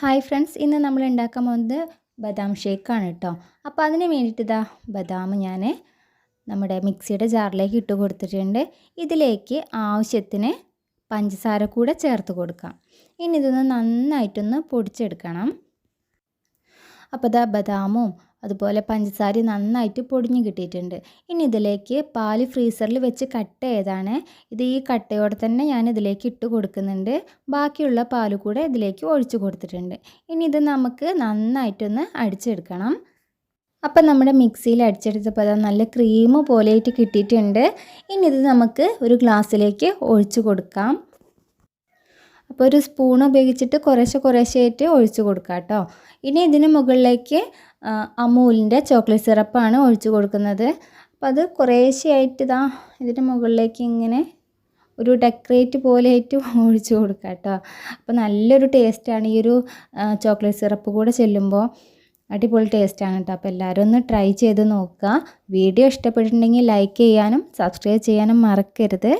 Hi friends ഇന്ന് നമ്മൾ ഉണ്ടാക്കാൻ പോകുന്നത് ബദാം ഷേക്കാണ് കേട്ടോ. അപ്പോൾ അതിന് വേണ്ടിയിട്ട് ഇതാ ബദാം ഞാൻ നമ്മുടെ മിക്സിയുടെ ജാറിലേക്ക് ഇട്ട് കൊടുത്തിട്ടുണ്ട്. ഇതിലേക്ക് ആവശ്യത്തിന് പഞ്ചസാര കൂടെ ചേർത്ത് കൊടുക്കാം. ഇനി ഇതൊന്ന് നന്നായിട്ടൊന്ന് പൊടിച്ചെടുക്കണം. അപ്പോൾ ഇതാ ബദാമും അതുപോലെ പഞ്ചസാര നന്നായിട്ട് പൊടിഞ്ഞ് കിട്ടിയിട്ടുണ്ട്. ഇനി ഇതിലേക്ക് പാൽ ഫ്രീസറിൽ വെച്ച് കട്ട് ചെയ്താണ്. ഇത് ഈ കട്ടയോടെ തന്നെ ഞാൻ ഇതിലേക്ക് ഇട്ട് കൊടുക്കുന്നുണ്ട്. ബാക്കിയുള്ള പാൽ കൂടെ ഇതിലേക്ക് ഒഴിച്ച് കൊടുത്തിട്ടുണ്ട്. ഇനി ഇത് നമുക്ക് നന്നായിട്ടൊന്ന് അടിച്ചെടുക്കണം. അപ്പം നമ്മുടെ മിക്സിയിൽ അടിച്ചെടുത്തപ്പോൾ നല്ല ക്രീം പോലെയായിട്ട് കിട്ടിയിട്ടുണ്ട്. ഇനി ഇത് നമുക്ക് ഒരു ഗ്ലാസ്സിലേക്ക് ഒഴിച്ചു കൊടുക്കാം. അപ്പോൾ ഒരു സ്പൂൺ ഉപയോഗിച്ചിട്ട് കുറേശ്ശെ കുറേശ്ശെയായിട്ട് ഒഴിച്ചു കൊടുക്കാം കേട്ടോ. ഇനി ഇതിന് മുകളിലേക്ക് അമൂലിന്റെ ചോക്ലേറ്റ് സിറപ്പാണ് ഒഴിച്ചു കൊടുക്കുന്നത്. അപ്പോൾ അത് കുറേശ്ശെയായിട്ട് ഇതാ ഇതിന്റെ മുകളിലേക്ക് ഇങ്ങനെ ഒരു ഡെക്കറേറ്റ് പോലെ ആയിട്ട് ഒഴിച്ചു കൊടുക്കുക കേട്ടോ. അപ്പോൾ നല്ലൊരു ടേസ്റ്റാണ് ഈ ഒരു ചോക്ലേറ്റ് സിറപ്പ് കൂടെ ചെല്ലുമ്പോൾ. അടിപൊളി ടേസ്റ്റാണ് കേട്ടോ. അപ്പോൾ എല്ലാവരും ഒന്ന് ട്രൈ ചെയ്ത് നോക്കുക. വീഡിയോ ഇഷ്ടപ്പെട്ടിട്ടുണ്ടെങ്കിൽ ലൈക്ക് ചെയ്യാനും സബ്സ്ക്രൈബ് ചെയ്യാനും മറക്കരുത്.